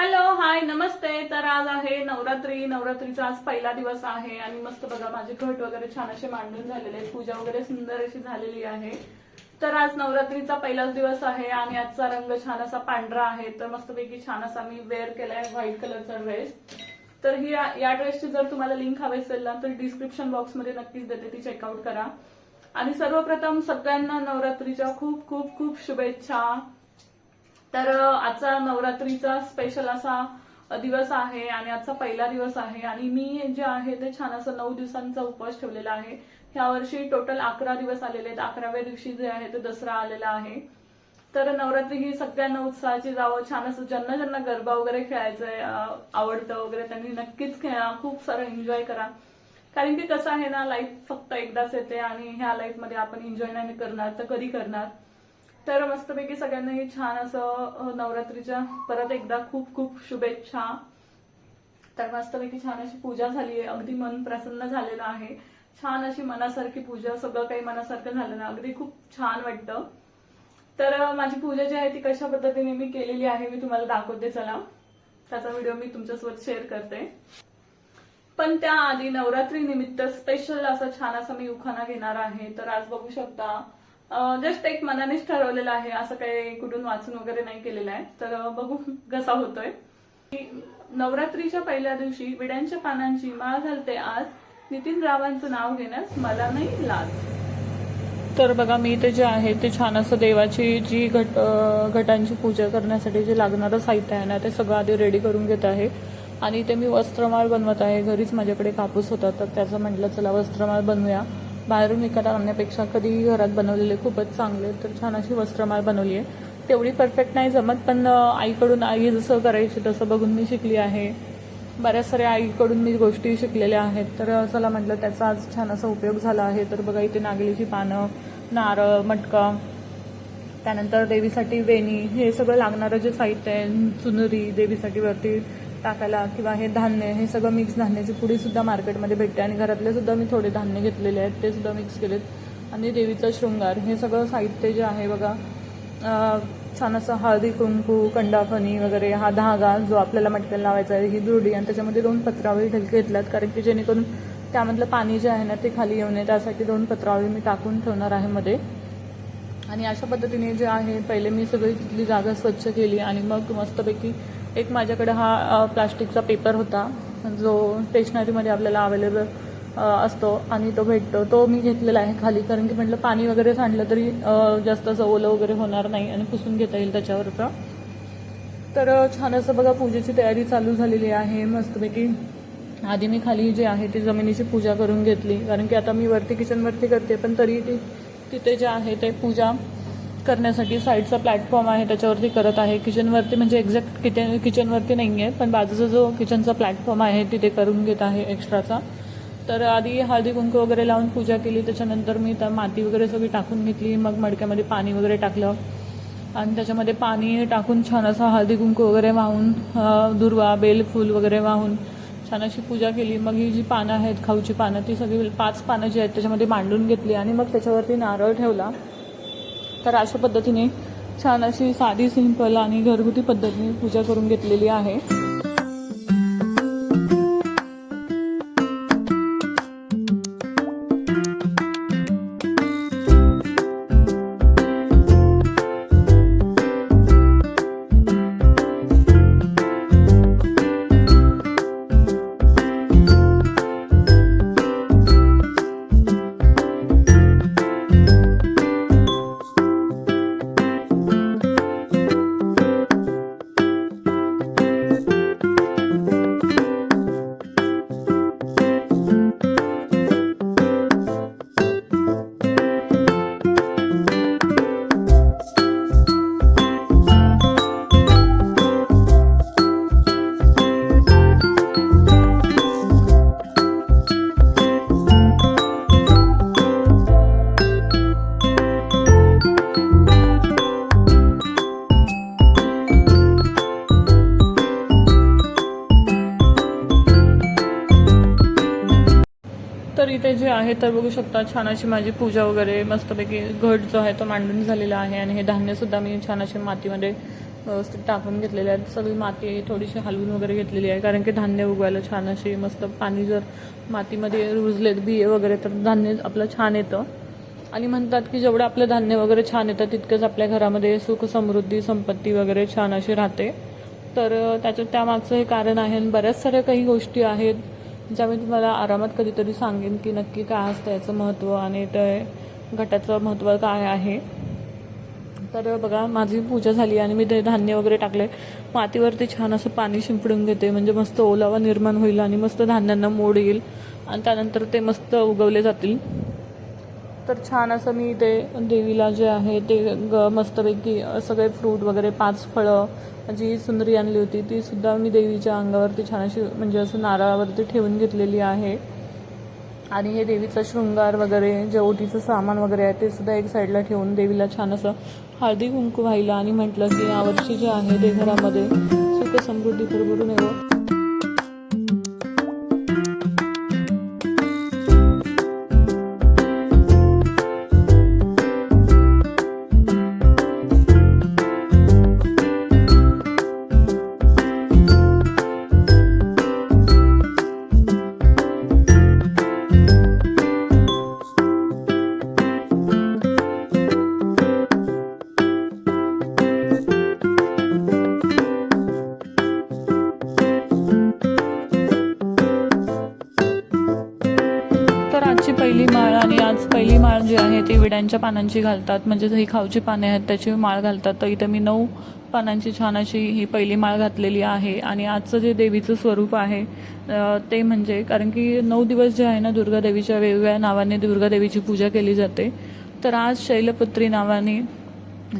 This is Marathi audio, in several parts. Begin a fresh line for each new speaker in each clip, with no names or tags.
हॅलो हाय नमस्ते. तर आज आहे नवरात्री. नवरात्रीचा आज पहिला दिवस आहे आणि मस्त बघा माझे घट वगैरे छान असे मांडून झालेले आहेत. पूजा वगैरे सुंदर अशी झालेली आहे. तर आज नवरात्रीचा पहिलाच दिवस आहे आणि आजचा रंग छान असा पांढरा आहे. तर मस्तपैकी छान असा मी वेअर केलाय व्हाईट कलरचा ड्रेस तर ही या- ड्रेसची जर तुम्हाला लिंक हवी असेल ना तर डिस्क्रिप्शन बॉक्समध्ये नक्कीच देते. ती चेकआउट करा. आणि सर्वप्रथम सगळ्यांना नवरात्रीच्या खूप खूप खूप शुभेच्छा. तर आजचा नवरात्रीचा स्पेशल असा दिवस आहे आणि आजचा पहिला दिवस आहे आणि मी जे आहे ते छान असं नऊ दिवसांचा उपवास ठेवलेला आहे. ह्या वर्षी टोटल अकरा दिवस आलेले आहेत. अकराव्या दिवशी जे आहे ते दसरा आलेला आहे. तर नवरात्री ही सगळ्यांना उत्साहाची जावं छान असं ज्यांना ज्यांना गरबा वगैरे खेळायचंय आवडतं वगैरे त्यांनी नक्कीच खेळा खूप सारं एन्जॉय करा. कारण की कसं आहे ना लाईफ फक्त एकदाच येते आणि ह्या लाईफमध्ये आपण एन्जॉय नाही करणार तर कधी करणार? तर मस्तपैकी सगळ्यांनाही छान असं नवरात्रीच्या परत एकदा खूप खूप शुभेच्छा. तर मस्तपैकी छान अशी पूजा झाली आहे. अगदी मन प्रसन्न झालेलं आहे. छान अशी मनासारखी पूजा सगळं काही मनासारखं झालं ना. अगदी खूप छान वाटतं. तर माझी पूजा जी आहे ती कशा पद्धतीने मी केलेली आहे मी तुम्हाला दाखवते चला. त्याचा व्हिडिओ मी तुमच्यासोबत शेअर करते. पण त्याआधी नवरात्री निमित्त स्पेशल असा छान असा मी उखाणा घेणार आहे. तर आज बघू शकता जस्ट एक मनानेच ठरवलेलं आहे असं काही कुठून वाचून वगैरे नाही केलेलं आहे. तर बघू कसा होतोय. नवरात्रीच्या पहिल्या दिवशी विड्यांच्या पानांची माळ घालते आज नितीन रावांचं नाव घेण्यास मला नाही लाज. तर बघा मी ते जे आहे ते छान असं देवाची जी घट घटांची पूजा करण्यासाठी जे लागणारं साहित्य आहे ना ते सगळं आधी रेडी करून घेत आहे. आणि ते मी वस्त्रमाळ बनवत आहे. घरीच माझ्याकडे कापूस होता तर त्याचं म्हटलं चला वस्त्रमाळ बनवूया. बाहेरून विकत आणण्यापेक्षा कधी घरात बनवलेले खूपच चांगले तर छान अशी वस्त्रमाळ बनवली आहे. तेवढी परफेक्ट नाही जमत पण आईकडून आई जसं करायची तसं बघून मी शिकली आहे. बऱ्याच साऱ्या आईकडून मी गोष्टी शिकलेल्या आहेत तर चला म्हटलं त्याचा आज छान असा उपयोग झाला आहे. तर बघा इथे नागलीची पानं नारळ मटका त्यानंतर देवीसाठी वेणी हे सगळं लागणारं जे साहित्य आहे चुनरी देवीसाठी वरती टाकायला किंवा हे धान्य हे सगळं मिक्स धान्याची पुडीसुद्धा मार्केटमध्ये भेटते आणि घरातले सुद्धा मी थोडे धान्य घेतलेले आहेत ते सुद्धा मिक्स केलेत. आणि देवीचा शृंगार हे सगळं साहित्य जे आहे बघा छान असं हळदी कुंकू कंडाफणी वगैरे हा धागा जो आपल्याला मटक्याला लावायचा आहे ही दुर्डी आणि त्याच्यामध्ये दोन पत्रावळी ढलके घेतल्यात. कारण की जेणेकरून त्यामधलं पाणी जे आहे ना ते खाली येऊ नये त्यासाठी दोन पत्रावळी मी टाकून ठेवणार आहे मध्ये. आणि अशा पद्धतीने जे आहे पहिले मी सगळी तिथली जागा स्वच्छ केली आणि मग मस्तपैकी एक माझ्याकडे हा प्लास्टिकचा पेपर होता. जो स्टेशनरीमध्ये आपल्याला अवेलेबल असतो आणि तो भेटतो. तो मी घेतलेला आहे खाली. कारण की म्हटलं पाणी वगैरे सांडलं तरी जास्त असं ओलं वगैरे होणार नाही आणि पुसून घेता येईल त्याच्यावरचं. तर छान असं बघा पूजेची तयारी चालू झालेली आहे. मस्तपैकी आधी मी खाली जे आहे ती जमिनीची पूजा करून घेतली. कारण की आता मी वरती किचनवरती करते पण तरी ती तिथे जे आहे ते पूजा करण्यासाठी साईडचा प्लॅटफॉर्म आहे त्याच्यावरती करत आहे. किचनवरती म्हणजे एक्झॅक्ट किचन किचनवरती नाही आहे पण बाजूचा जो किचनचा प्लॅटफॉर्म आहे तिथे करून घेत आहे एक्स्ट्राचा. तर आधी हळदी कुंकू वगैरे लावून पूजा केली त्याच्यानंतर मी त्या माती वगैरे सगळी टाकून घेतली मग मडक्यामध्ये पाणी वगैरे टाकलं. आणि त्याच्यामध्ये पाणी टाकून छान असा हळदी कुंकू वगैरे वाहून दुर्वा बेल फूल वगैरे वाहून छान अशी पूजा केली. मग ही जी पानं आहेत खाऊची पानं ती सगळी पाच पानं जी आहेत त्याच्यामध्ये मांडून घेतली आणि मग त्याच्यावरती नारळ ठेवला. तर अशा पद्धतीने छान अशी साधी सिंपल आणि घरगुती पद्धतीने पूजा करून घेतलेली आहे. आहे तर बघू शकता छान अशी माझी पूजा वगैरे मस्तपैकी घट जो आहे तो मांडून झालेला आहे आणि हे धान्यसुद्धा मी छान असे मातीमध्ये व्यवस्थित टाकून घेतलेले आहेत. सगळी माती थोडीशी हलवून वगैरे घेतलेली आहे कारण की धान्य उगवायला छान अशी मस्त पाणी जर मातीमध्ये रुजलेत बिये वगैरे तर धान्य आपलं छान येतं. आणि म्हणतात की जेवढं आपलं धान्य वगैरे छान येतं तितकंच आपल्या घरामध्ये सुख समृद्धी संपत्ती वगैरे छान अशी राहते. तर त्याच्या त्यामागचं हे कारण आहे आणि बऱ्याच साऱ्या काही गोष्टी आहेत. ज्या मी तुम्हाला आरामात कधीतरी सांगेन की नक्की काय असतं याचं महत्त्व आणि ते घटाचं महत्त्व काय आहे. तर बघा माझी पूजा झाली आणि मी ते धान्य वगैरे टाकले मातीवरती छान असं पाणी शिंपडून घेते म्हणजे मस्त ओलावा निर्माण होईल आणि मस्त धान्यांना मोड येईल आणि त्यानंतर ते मस्त उगवले जातील. तर छान असं मी ते देवीला जे आहे ते ग मस्तपैकी सगळे फ्रूट वगैरे पाच फळं जी सुंदरी आणली होती ती सुद्धा मी देवीच्या अंगावरती छान अशी म्हणजे असं नारळावरती ठेवून घेतलेली आहे. आणि हे देवीचा शृंगार वगैरे जे ओटीचं सामान वगैरे आहे ते सुद्धा एक साईडला ठेवून देवीला छान असं हळदी कुंकू व्हायला आणि म्हटलं की यावर्षी जे आहे ते घरामध्ये सुख समृद्धी भरभरून येवं. आज पहिली माळ जी आहे ती विड्यांच्या पानांची घालतात. म्हणजे ही खाऊची पाने आहेत त्याची माळ घालतात. तर इथं मी नऊ पानांची छान अशी ही पहिली माळ घातलेली आहे. आणि आजचं जे देवीचं स्वरूप आहे ते म्हणजे कारण की नऊ दिवस जे आहे ना दुर्गा देवीच्या वेगवेगळ्या नावाने दुर्गा देवीची पूजा केली जाते. तर आज शैलपुत्री नावाने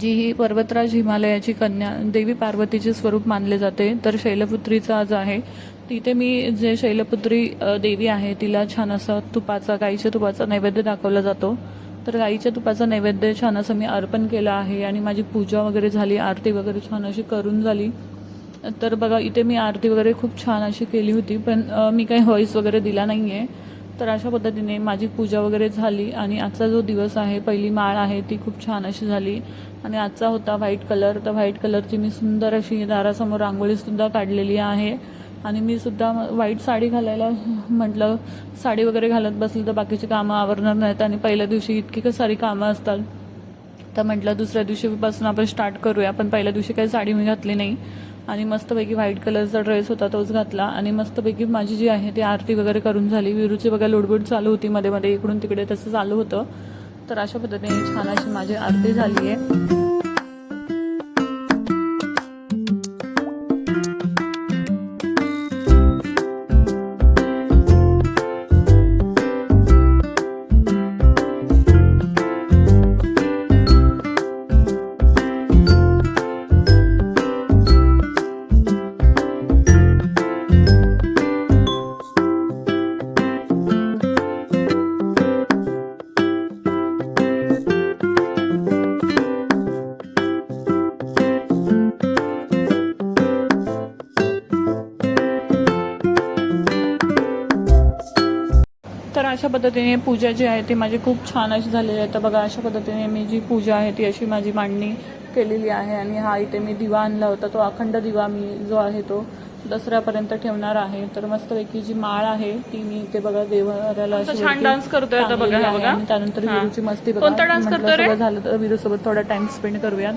जी ही पर्वतराज हिमालयाची कन्या देवी पार्वतीचे स्वरूप मानले जाते. तर शैलपुत्रीचं आज आहे तिथे मी जे शैलपुत्री देवी आहे तिला छान असा तुपाचा गाईच्या तुपाचा नैवेद्य दाखवला जातो. तर गाईच्या तुपाचा नैवेद्य छान असं मी अर्पण केलं आहे आणि माझी पूजा वगैरे झाली आरती वगैरे छान अशी करून झाली. तर बघा इथे मी आरती वगैरे खूप छान अशी केली होती पण मी काही व्हॉइस वगैरे दिला नाही आहे तर अशा पद्धतीने माझी पूजा वगैरे झाली आणि आजचा जो दिवस आहे पहिली माळ आहे ती खूप छान अशी झाली. आणि आजचा होता व्हाईट कलर तर व्हाईट कलरची मी सुंदर अशी दारासमोर रांगोळीसुद्धा काढलेली आहे. आणि मी सुद्धा वाईट साडी घालायला म्हटलं साडी वगैरे घालत बसली तर बाकीची कामं आवरणार नाहीत आणि पहिल्या दिवशी इतकी काही सारी कामं असतात. तर म्हटलं दुसऱ्या दिवशीपासून आपण स्टार्ट करूया पण पहिल्या दिवशी काही साडी मी घातली नाही. आणि मस्तपैकी व्हाईट कलरचा ड्रेस होता तोच घातला. आणि मस्तपैकी माझी जी आहे ती आरती वगैरे करून झाली. विरूची बघा लोडबोड चालू होती मध्ये मध्ये इकडून तिकडे तसं चालू होतं. तर अशा पद्धतीने छान अशी माझी आरती झाली आहे पद्धतीने पूजा जी आहे ती माझी खूप छान अशी झालेली आहे. तर बघा अशा पद्धतीने मी जी पूजा आहे ती अशी माझी मांडणी केलेली आहे आणि हा इथे मी दिवा आणला होता. तो अखंड दिवा मी जो आहे तो दसऱ्यापर्यंत ठेवणार आहे. तर मस्तपैकी जी माळ आहे ती मी इथे बघा देवाऱ्याला अशी
छान dance करतोय आता बघा, हा बघा.
त्यानंतर. विरूची मस्ती बघा. म्हटलं
करतोय
झालं तर विरू सोबत थोडा टाइम स्पेंड करूयात.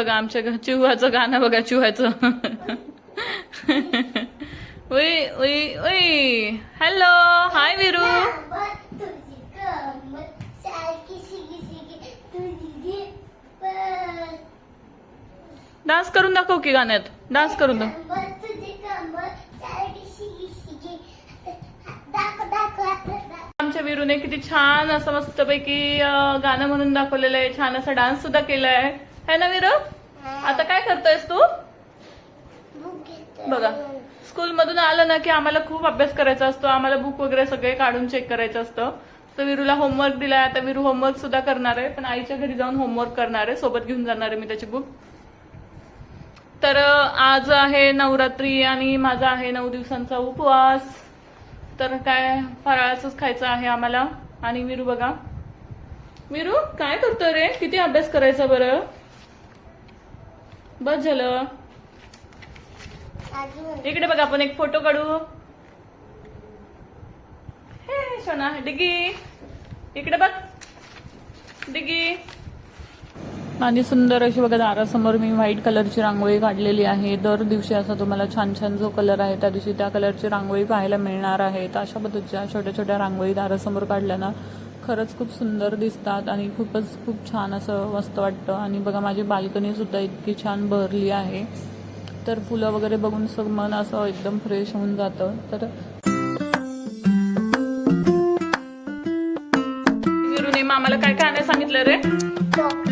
बघा आमच्या घर चिव्हाचं गाणं बघा चिव्हाचं उई उई उई. हॅलो हाय विरू डान्स करून दाखव की गाण्यात. डान्स करून दाखव. आमच्या विरूने किती छान असं मस्तपैकी गाणं म्हणून दाखवलेलं आहे. छान असा डान्स सुद्धा केलाय. है ना विरू आता काय करतोयस तू? बघा स्कूल मधून आलं ना की आम्हाला खूप अभ्यास करायचा असतो आम्हाला बुक वगैरे सगळे काढून चेक करायचं असतं. तर विरूला होमवर्क दिलाय आता विरू होमवर्क सुद्धा करणार आहे पण आईच्या घरी जाऊन होमवर्क करणार आहे सोबत घेऊन जाणार आहे मी त्याची बुक
तर आज आहे नवरात्री आणि माझा आहे नऊ दिवसांचा उपवास. तर काय फराळाचंच खायचं आहे आम्हाला. आणि विरू बघा. विरू काय करतोय रे? किती अभ्यास करायचा बरं? बस झालं. इकडे बघा आपण एक फोटो काढू. हे सोना डिगी इकडे बघ. डिगी आणि सुंदर अशी बघा दारासमोर मी व्हाईट कलरची रांगोळी काढलेली आहे. दर दिवशी असा तुम्हाला छान छान जो कलर आहे त्या दिवशी त्या कलरची रांगोळी पाहायला मिळणार आहे. तर अशा पद्धतीच्या छोट्या छोट्या रांगोळी दारासमोर काढल्या ना खरंच खूप सुंदर दिसतात आणि खूपच खूप छान असं मस्त वाटतं. आणि बघा माझी बाल्कनी सुद्धा इतकी छान भरली आहे. तर फुलं वगैरे बघून सग मन असं एकदम फ्रेश होऊन जातं. तर मामाला काय काय आणायला सांगितलं रे?